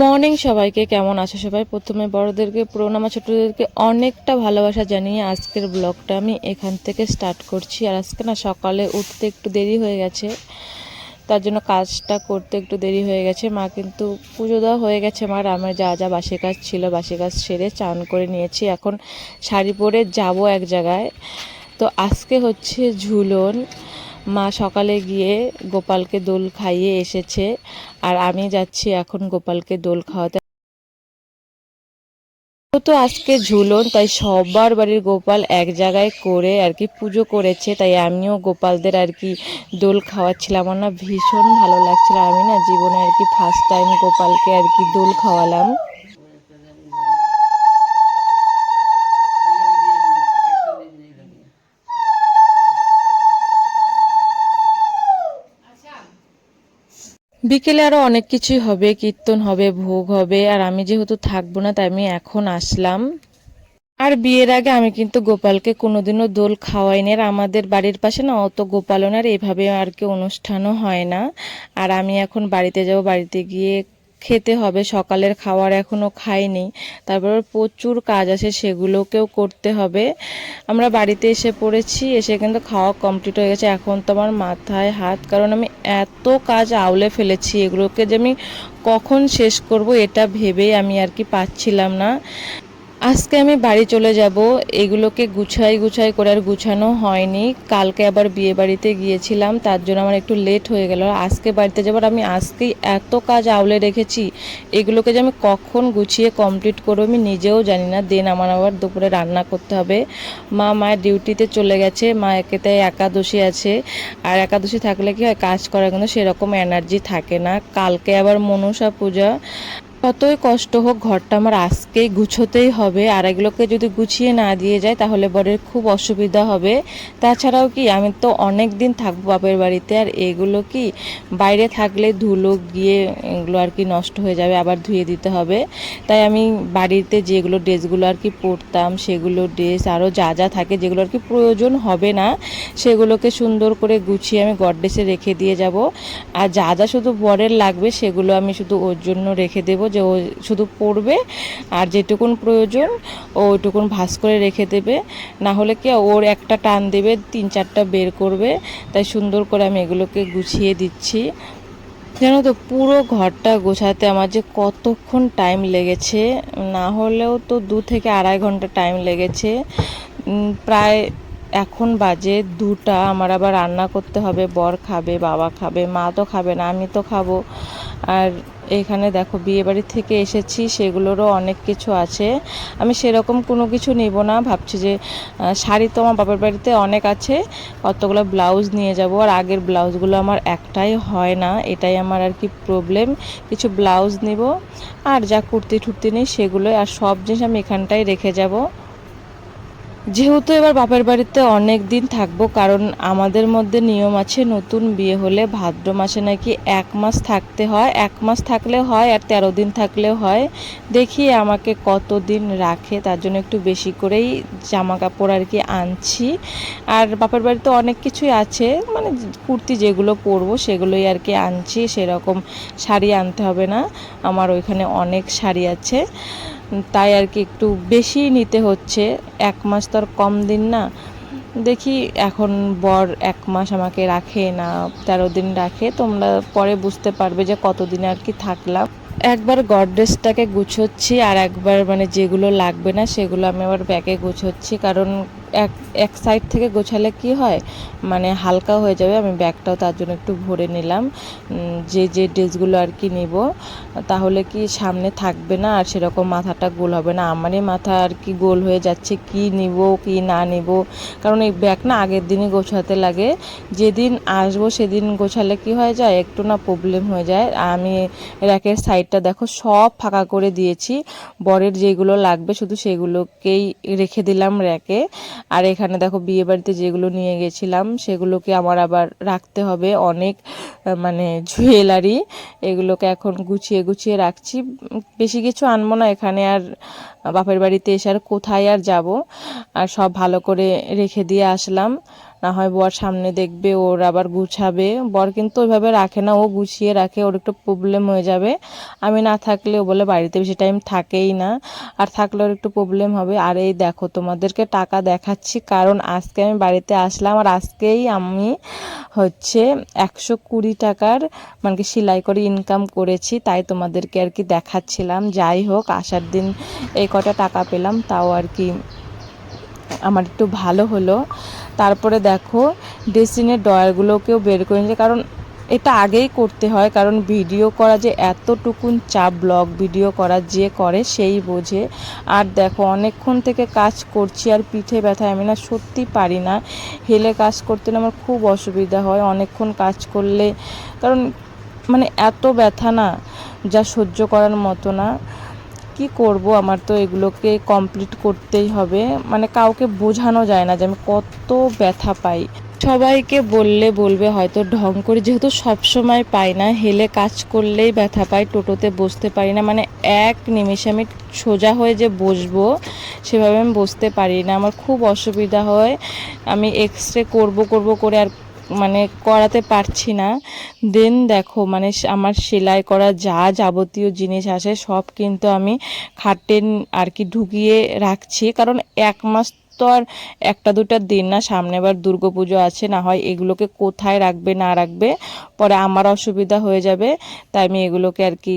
Morning সবাইকে, কেমন আছো সবাই? প্রথমে বড়দেরকে প্রণাম আর ছোটদেরকে অনেকটা ভালোবাসা জানিয়ে আজকের ব্লগটা আমি এখান থেকে স্টার্ট করছি। আর আজকে না সকালে উঠতে একটু দেরি হয়ে গেছে, তার জন্য কাজটা করতে একটু দেরি হয়ে গেছে। মা কিন্তু পুজো দেওয়া হয়ে গেছে মার আমার যা যা বাসি কাজ ছিল বাসি কাজ সেরে চান করে নিয়েছি। এখন শাড়ি পরে যাব এক জায়গায়। তো আজকে হচ্ছে ঝুলন মা সকালে গিয়ে গোপালকে দোল খাইয়ে এসেছে আর আমি যাচ্ছি এখন গোপালকে দোল খাওয়াতে। তো আজকে ঝুলন, তাই সবার বাড়ির গোপাল এক জায়গায় করে আর কি পুজো করেছে, তাই আমিও গোপালদের আর কি দোল খাওয়াচ্ছিলাম। আমার না ভীষণ ভালো লাগছিল। আমি না জীবনে আর কি ফার্স্ট টাইম গোপালকে আর কি দোল খাওয়ালাম। বিকেলে আরও অনেক কিছুই হবে, কীর্তন হবে, ভোগ হবে, আর আমি যেহেতু থাকব না, তাই আমি এখন আসলাম। আর বিয়ের আগে আমি কিন্তু গোপালকে কোনোদিনও দোল খাওয়াইনি, আর আমাদের বাড়ির পাশে না অত গোপালনের এভাবে আর কি অনুষ্ঠানও হয় না। আর আমি এখন বাড়িতে যাব, বাড়িতে গিয়ে খেতে হবে, সকালের খাওয়ার এখনও খাইনি। তারপর প্রচুর কাজ আছে, সেগুলোকেও করতে হবে। আমরা বাড়িতে এসে পড়েছি, এসে কিন্তু খাওয়া কমপ্লিট হয়ে গেছে। এখন তো আমার মাথায় হাত, কারণ আমি এত কাজ আউলে ফেলেছি, এগুলোকে যে আমি কখন শেষ করব এটা ভেবেই আমি আর কি পাচ্ছিলাম না। আজকে আমি বাড়ি চলে যাব। এগুলোকে গুছাই গুছাই করে আর গুছানো হয়নি। কালকে আবার বিয়ে বাড়িতে গিয়েছিলাম, তার জন্য আমার একটু লেট হয়ে গেল। আজকে বাড়িতে যাবার আমি আজকেই এত কাজ আউলে রেখেছি। এগুলোকে যে আমি কখন গুছিয়ে কমপ্লিট করব আমি নিজেও জানি না। দেন আমার আবার দুপুরে রান্না করতে হবে। মা মায়ের ডিউটিতে চলে গেছে, মা একেতে একাদশী আছে। আর একাদশী থাকলে কি হয়, কাজ করার কিন্তু সেরকম এনার্জি থাকে না। কালকে আবার মনসা পূজা। কতই কষ্ট হোক, ঘরটা আমার আজকেই গুছোতেই হবে। আর এগুলোকে যদি গুছিয়ে না দিয়ে যায়, তাহলে বরের খুব অসুবিধা হবে। তাছাড়াও কি, আমি তো অনেক দিন থাকব বাপের বাড়িতে, আর এগুলো কি, বাইরে থাকলে ধুলো গিয়ে এগুলো আর কি নষ্ট হয়ে যাবে, আবার ধুয়ে দিতে হবে। তাই আমি বাড়িতে যেগুলো ড্রেসগুলো আর কি পরতাম, সেগুলো ড্রেস, আরও যা যা থাকে, যেগুলো আর কি প্রয়োজন হবে না, সেগুলোকে সুন্দর করে গুছিয়ে আমি গডডেসে রেখে দিয়ে যাব। আর যা যা শুধু বরের লাগবে, সেগুলো আমি শুধু ওর জন্য রেখে দেবো যে ও শুধু পড়বে আর যেটুকুন প্রয়োজন ও ওইটুকুন ভাস করে রেখে দেবে। না হলে কি ওর একটা টান দেবে, তিন চারটা বের করবে। তাই সুন্দর করে আমি এগুলোকে গুছিয়ে দিচ্ছি। জানো তো, পুরো ঘরটা গোছাতে আমার যে কতক্ষণ টাইম লেগেছে, না হলেও তো দু থেকে আড়াই ঘণ্টা টাইম লেগেছে। প্রায় এখন বাজে দুটা, আমার আবার রান্না করতে হবে, বর খাবে, বাবা খাবে, মা তো খাবে না, আমি তো খাব। আর এখানে দেখো বিয়ে বাড়ি থেকে এসেছি, সেগুলোরও অনেক কিছু আছে। আমি সেরকম কোনো কিছু নেব না, ভাবছি যে শাড়ি তো আমার বাবার বাড়িতে অনেক আছে, কতগুলো ব্লাউজ নিয়ে যাব, আর আগের ব্লাউজগুলো আমার একটাই হয় না, এটাই আমার আর কি প্রবলেম কিছু ব্লাউজ নিব, আর যা কুর্তি টুর্তি নেই সেগুলো আর সব জিনিস আমি এখানটাই রেখে যাব। যেহেতু এবার বাপের বাড়িতে অনেক দিন থাকব, কারণ আমাদের মধ্যে নিয়ম আছে নতুন বিয়ে হলে ভাদ্র মাসে নাকি এক মাস থাকতে হয়। এক মাস থাকলে হয় আর তেরো দিন থাকলেও হয়। দেখি আমাকে কত দিন রাখে, তার জন্য একটু বেশি করেই জামা কাপড় আর কি আনছি। আর বাপের বাড়িতে অনেক কিছুই আছে মানে কুর্তি যেগুলো পরবো সেগুলোই আর কি আনছি, সেরকম শাড়ি আনতে হবে না। আমার ওইখানে অনেক শাড়ি আছে। তাই আর কি একটু বেশি নিতে হচ্ছে। এক মাস তো আর কম দিন না। দেখি এখন বর এক মাস আমাকে রাখে না, তেরো দিন রাখে। তোমরা পরে বুঝতে পারবে যে কতদিন আর কি থাকলাম। একবার গডরেজটাকে গুছোচ্ছি আর একবার মানে যেগুলো লাগবে না সেগুলো আমি আবার ব্যাগে গুছোচ্ছি। কারণ এক এক সাইড থেকে গোছালে কি হয়? মানে হালকা হয়ে যাবে, আমি ব্যাগটাও তার জন্য একটু ভরে নিলাম। যে যে ড্রেসগুলো আর কি নিব, তাহলে কি সামনে থাকবে না আর সেরকম মাথাটা গোল হবে না? আমারই মাথা আর কি গোল হয়ে যাচ্ছে, কি নিব, কি না নিব? কারণ এই ব্যাগ না আগের দিনই গোছাতে লাগে। যেদিন আসব সেদিন গোছালে কি হয়ে যায়? একটু না প্রবলেম হয়ে যায়। আমি র্যাকের সাইডটা দেখো সব ফাঁকা করে দিয়েছি। বরের যেগুলো লাগবে শুধু সেগুলোকেই রেখে দিলাম র্যাকে আর এখানে দেখো বিয়ে বাড়িতে যেগুলো নিয়ে গেছিলাম, সেগুলোকে আমার আবার রাখতে হবে। অনেক মানে জুয়েলারি, এগুলোকে এখন গুছিয়ে গুছিয়ে রাখছি। বেশি কিছু আনব না এখানে, আর বাপের বাড়িতে এসে আর কোথায় আর যাব? আর সব ভালো করে রেখে দিয়ে আসলাম। না হয় বর সামনে দেখবে, ওর আবার গুছাবে। বর কিন্তু ওইভাবে রাখে না, ও গুছিয়ে রাখে, ওর একটু প্রবলেম হয়ে যাবে। আমি না থাকলে ও বলে বাড়িতে বেশি টাইম থাকেই না, আর থাকলে ওর একটু প্রবলেম হবে। আর এই দেখো, তোমাদেরকে টাকা দেখাচ্ছি, কারণ আজকে আমি বাড়িতে আসলাম, আর আজকেই আমি হচ্ছে একশো কুড়ি টাকার মানে কি সেলাই করে ইনকাম করেছি, তাই তোমাদেরকে আর কি দেখাচ্ছিলাম। যাই হোক, আসার দিন এই কটা টাকা পেলাম, তাও আর কি আমার একটু ভালো হলো। তারপরে দেখো ড্রেসিংয়ের ডয়ারগুলোকেও বের করে নিয়েছে কারণ এটা আগেই করতে হয়, কারণ ভিডিও করা যে এতটুকুন চাপ, ব্লগ ভিডিও করা যে করে সেই বোঝে। আর দেখো, অনেকক্ষণ থেকে কাজ করছি আর পিঠে ব্যথা, আমি না সত্যি পারি না। হেলে কাজ করতে আমার খুব অসুবিধা হয়, অনেকক্ষণ কাজ করলে। কারণ মানে এত ব্যথা না, যা সহ্য করার মতো না। কি করব? আমার তো এগুলোকে কমপ্লিট করতেই হবে। মানে কাউকে বোঝানো যায় না যে আমি কত ব্যথা পাই। সবাইকে বললে বলবে, হয়তো ঢং করে। যেহেতু সবসময় পাই না, হেলে কাজ করলেই ব্যথা পাই, টোটোতে বসতে পারি না। মানে এক নিমেষে আমি সোজা হয়ে যে বসবো, সেভাবে আমি বসতে পারি না। আমার খুব অসুবিধা হয়। আমি এক্স রে করব করব করে আর মানে করাতে পারছি না। দেন দেখো মানে আমার সেলাই করা যা যাবতীয় জিনিস আসে সব কিন্তু আমি খাটে আর কি ঢুকিয়ে রাখছি। কারণ এক মাস তো আর একটা দুটা দিন না, সামনে দুর্গা পুজো আছে, না হয় এগুলোকে কোথায় রাখবে, না রাখবে, পরে আমার অসুবিধা হয়ে যাবে, তাই আমি এগুলোকে আর কি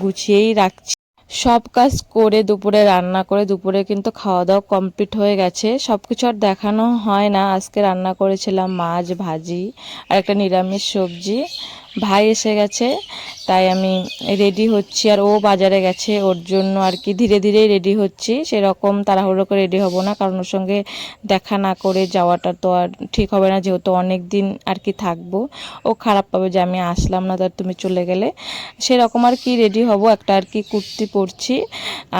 গুছিয়েই রাখছি। সব কাজ করে দুপুরে, রান্না করে দুপুরে কিন্তু খাওয়া দাওয়া কমপ্লিট হয়ে গেছে। সব কিছু আর দেখানো হয় না। আজকে রান্না করেছিলাম মাছ ভাজি আর একটা নিরামিষ সবজি। ভাই এসে গেছে, তাই আমি রেডি হচ্ছি আর ও বাজারে গেছে, ওর জন্য আর কি ধীরে ধীরে রেডি হচ্ছি। সেরকম তাড়াহুড়ো করে রেডি হব না, কারণ ওর সঙ্গে দেখা না করে যাওয়াটা তো আর ঠিক হবে না, যেহেতু অনেক দিন আর কি থাকব। ও খারাপ পাবে যে আমি আসলাম না তার তুমি চলে গেলে। সেরকম আর কি রেডি হব, একটা আর কি কুর্তি পরছি।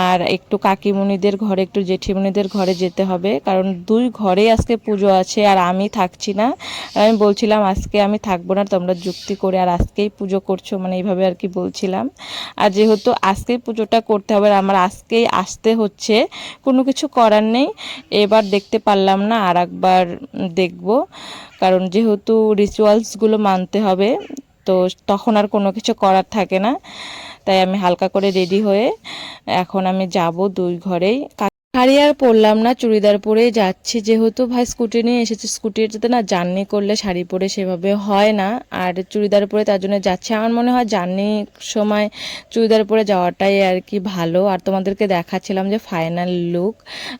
আর একটু কাকিমণিদের ঘরে, একটু জেঠিমণিদের ঘরে যেতে হবে, কারণ দুই ঘরেই আজকে পুজো আছে আর আমি থাকছি না। আমি বলছিলাম, আজকে আমি থাকব না, তোমরা যুক্তি করে আর আজকেই পুজো করছ মানে এইভাবে আর কি বলছিলাম। আর যেহেতু আজকেই পুজোটা করতে হবে আমার আজকেই আসতে হচ্ছে, কোনো কিছু করার নেই। এবার দেখতে পারলাম না আর একবার দেখব। কারণ যেহেতু রিচুয়ালসগুলো মানতে হবে, তো তখন আর কোনো কিছু করার থাকে না। তাই আমি হালকা করে রেডি হয়ে এখন আমি যাব দুই ঘরেই। শাড়ি আর পরলাম না, চুড়িদার পরে যাচ্ছি। যেহেতু ভাই স্কুটি নিয়ে এসেছে স্কুটিতে না জার্নি করলে শাড়ি পরে সেভাবে হয় না। আর চুড়িদার পরে তার জন্য যাচ্ছে। আমার মনে হয় জার্নি সময় চুড়িদার পরে যাওয়াটাই আর কি ভালো। আর তোমাদেরকে দেখাচ্ছিলাম যে ফাইনাল লুক।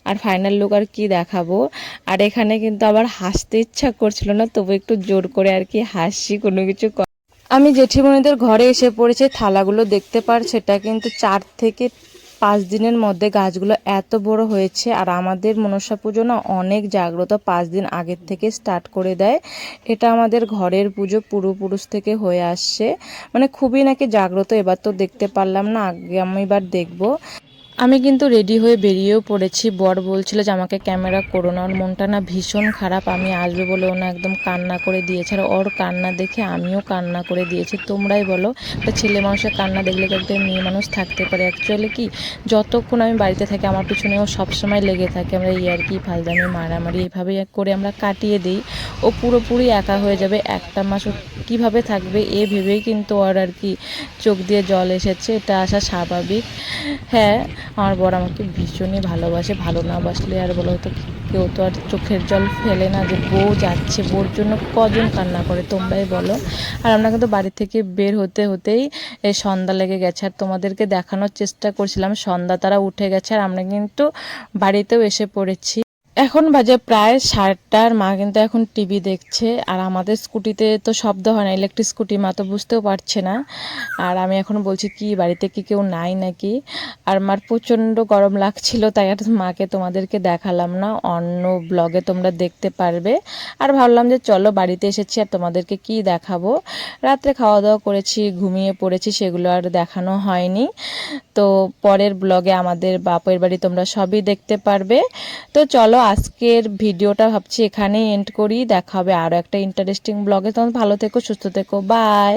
আর ফাইনাল লুক আর কি দেখাবো। আর এখানে কিন্তু আবার হাসতে ইচ্ছা করছিল না, তবু একটু জোর করে আর কি হাসি কোনো কিছু আমি জেঠিমণিদের ঘরে এসে পড়েছে, থালাগুলো দেখতে পার, সেটা কিন্তু চার থেকে পাঁচ দিনের মধ্যে গাছগুলো এত বড় হয়েছে আর আমাদের মনসা পুজো না অনেক জাগ্রত পাঁচ দিন আগের থেকে স্টার্ট করে দেয়। এটা আমাদের ঘরের পুজো পূর্বপুরুষ থেকে হয়ে আসছে। মানে খুবই নাকি জাগ্রত, এবার তো দেখতে পারলাম না, আগে আমি এবার দেখব। আমি কিন্তু রেডি হয়ে বেরিয়েও পড়েছি। বর বলছিল যে, আমাকে ক্যামেরা করো না। ওর মনটা না ভীষণ খারাপ। আমি আসবে বলে ও না একদম কান্না করে দিয়েছে। আর ওর কান্না দেখে আমিও কান্না করে দিয়েছি। তোমরাই বলো, একটা ছেলে মানুষের কান্না দেখলে একটা মেয়ে মানুষ থাকতে পারে? অ্যাকচুয়ালি কি, যতক্ষণ আমি বাড়িতে থাকি, আমার পিছনে ও সবসময় লেগে থাকে। আমরা ইয়ার্কি ফালদানি, মারামারি এইভাবে করে আমরা কাটিয়ে দিই। ও পুরোপুরি একা হয়ে যাবে। একটা মাস ও কীভাবে থাকবে, এ ভেবেই কিন্তু ওর আর কি চোখ দিয়ে জল এসেছে। এটা আসা স্বাভাবিক। হ্যাঁ আমার বর আমাকে ভীষণই ভালোবাসে। ভালো না বাসলে আর বলো তো কেউ তো আর চোখের জল ফেলে না যে বউ যাচ্ছে, বউর জন্য কজন কান্না করে তোমরাই বলো। আর আমরা কিন্তু বাড়ি থেকে বের হতে হতেই সন্ধ্যা লেগে গেছে। আর তোমাদেরকে দেখানোর চেষ্টা করছিলাম, সন্ধ্যা তারা উঠে গেছে। আর আমরা কিন্তু বাড়িতেও এসে পড়েছি। এখন বাজে প্রায় সাতটার, মা কিন্তু এখন টিভি দেখছে। আর আমাদের স্কুটিতে তো শব্দ হয় না ইলেকট্রিক স্কুটি মা তো বুঝতেও পারছে না। আর আমি এখন বলছি, কি, বাড়িতে কি কেউ নাই নাকি? আর মার প্রচণ্ড গরম লাগছিল, তাই আর মাকে তোমাদেরকে দেখালাম না। অন্য ব্লগে তোমরা দেখতে পারবে। আর ভাবলাম যে চলো বাড়িতে এসেছি আর তোমাদেরকে কি দেখাবো। রাত্রে খাওয়া দাওয়া করেছি, ঘুমিয়ে পড়েছি, সেগুলো আর দেখানো হয়নি। তো পরের ব্লগে আমাদের বাপের বাড়ি তোমরা সবই দেখতে পারবে। তো চলো আজকের ভিডিওটা ভাবছি এখানেই এন্ড করি। দেখা হবে আরও একটা ইন্টারেস্টিং ব্লগে তোমার ভালো থেকো, সুস্থ থেকো। বাই